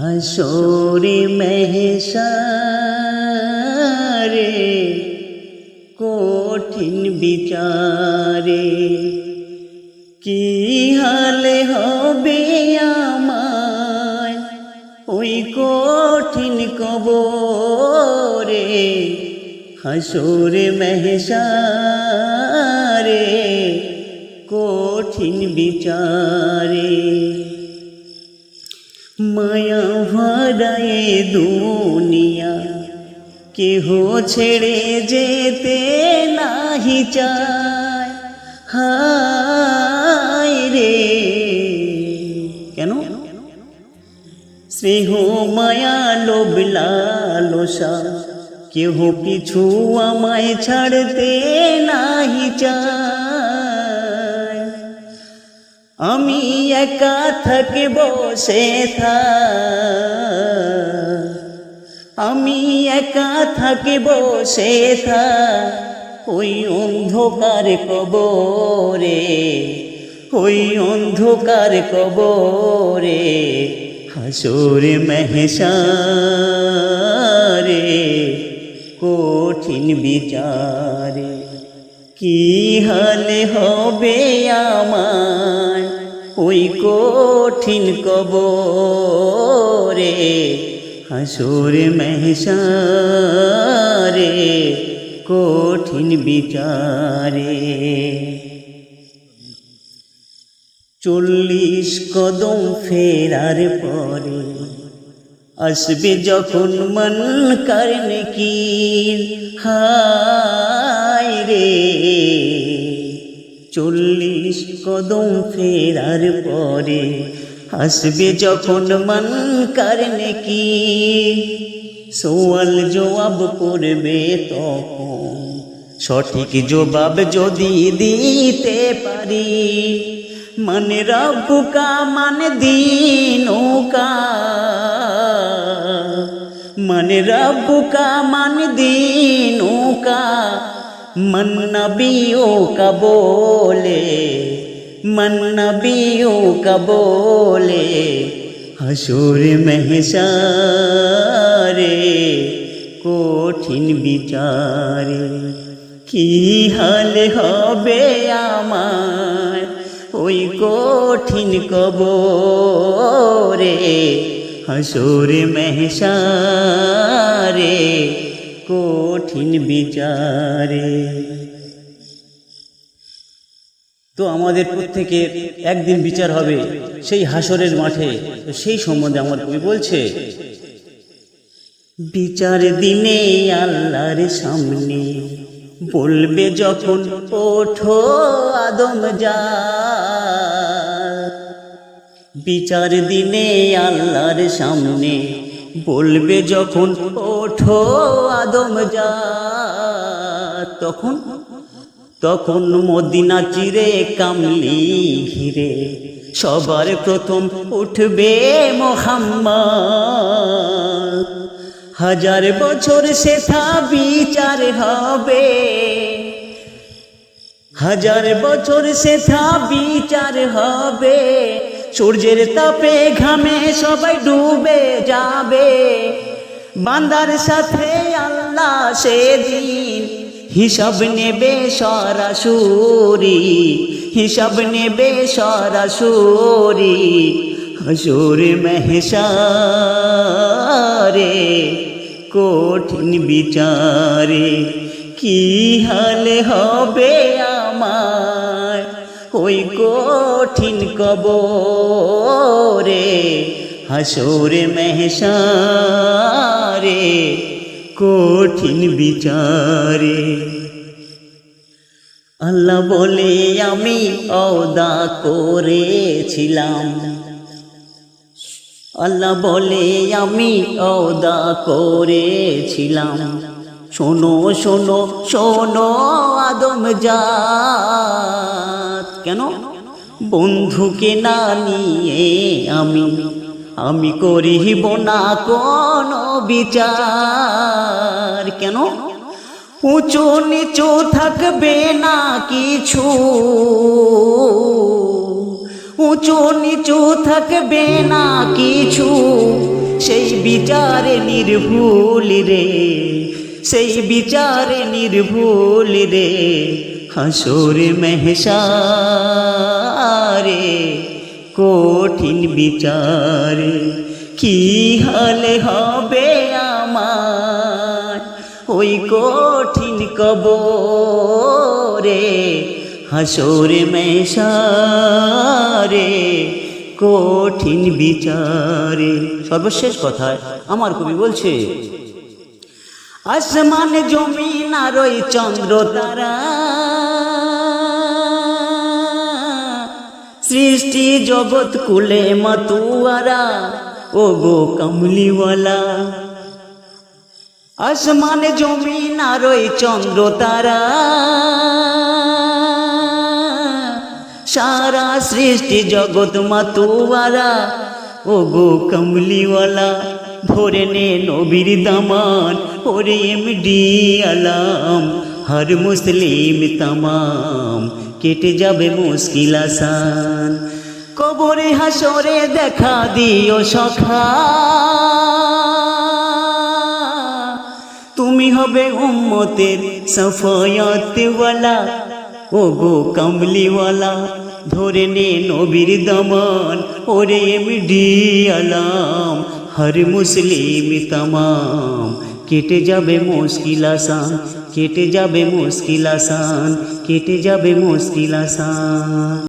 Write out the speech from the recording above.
হাসরে মেহসারে, কঠিন বিচারে। কি হালে হবে আমায় ওই কঠিন কবরে? হাসরে মেহসারে, কঠিন বিচারে। মায়া ভরায়ে দুনিয়া। কেহ ছেড়ে যেতে নাহি চায়। হায় রে। কেন? স্নেহ, মায়া, লোভ, লালসা। কেহ পিছু আমায় ছাড়তে নাহি চায়। আমি একা থাকে বসে থা। আমি একা থাকে বসে থা। ওই অন্ধকার কবরে, ওই অন্ধকার কবরে, হাসরে মেহসারে কঠিন বিচারে। কি হালে হবে আমার? ওই কঠিন কবরে, হাসরে মেহসারে, কঠিন বিচারে। চল্লিশ কদম ফেরার পরে আসবে যখন মন কারণ কি হায় চল্লিশ কদম ফেরার পরে আসবে যখন মন কারণ কি সোয়াল জবাব করবে তখন সঠিক জবাব যদি দিতে পারি। মানে রব্বুকা মানে দিনুকা মানে রব্বুকা মানে দিনুকা मन नबियों का बोले मन नबियों का बोले हसूर महसारे কঠিন বিচারে কি হাল হবে আমার ওই কঠিন কবরে হাসুর মেহসারে কঠিন বিচারে। তো আমাদের প্রত্যেকের একদিন বিচার হবে সেই হাসরের মাঠে। তো সেই সম্বন্ধে আমার কবি বলছে, বিচার দিনে আল্লাহর সামনে বলবে যখন ওঠো আদম যা বিচার দিনে আল্লাহর সামনে বলবে যখন ওঠো আদম যা। তখন তখন মদিনা চিরে কামলি ঘিরে। সবার প্রথম উঠবে মোহাম্মদ। হাজার বছর সেথা বিচার হবে। হাজার বছর সেথা বিচার হবে। সূর্যের তাপে ঘামে সবাই ডুবে যাবে। বান্দার সাথে আল্লাহ সেদিন হিসাব নেবে সরাসরি, হিসাব নেবে সরাসরি হসুর মেহসারে, কঠিন বিচারে কি হালে হবে আমার? ওই কঠিন কবরে হাসরে মেহসারে, কঠিন বিচারে। আল্লাহ বলে, আমি অদা করেছিলাম। আল্লাহ বলে, আমি অদা করেছিলাম। শোনো শোনো শোনো আদম জাত। কেন? বন্ধুকে না নিয়ে আমি আমি করিব না কোন বিচার। কেন? উঁচু নিচু থাকবে না কিছু। উঁচু নিচু থাকবে না কিছু। সেই বিচারে নির্ভুল রে, সেই বিচারে নির্ভুল রে, হাসুর মেহসারে। কঠিন বিচারে। কি হালে হবে আমার ওই কঠিন কবরে? হাসর মেশারে কঠিন বিচারে। সর্বশেষ কথায় আমার কবি বলছে, আসমান জমিন আর ওই চন্দ্র তারা সৃষ্টি জগৎ কুলে মতুয়ারা ও গো কমলিওয়ালা। আসমান জমিন আর ওই চন্দ্র তারা। সারা সৃষ্টি জগৎ মাতুয়ারা ও গো কমলিওয়ালা। ধরে নে নবীর দামান, ওরে এমডি আলাম, হর মুসলিম তামাম। কেটে যাবে মুশকিল আসান। কবরে হাসরে দেখা দিও সখা। তুমি হবে উম্মতের সফায়াতওয়ালা। ও গো কামলিওয়ালা, ধরে নে নবীর দমন। ওরে এমডি আলাম, হর মুসলিম তামাম। কেটে যাবে মুশকিল আসান কেটে যাবে মুশকিল আসান কেটে যাবে মুশকিল আসান।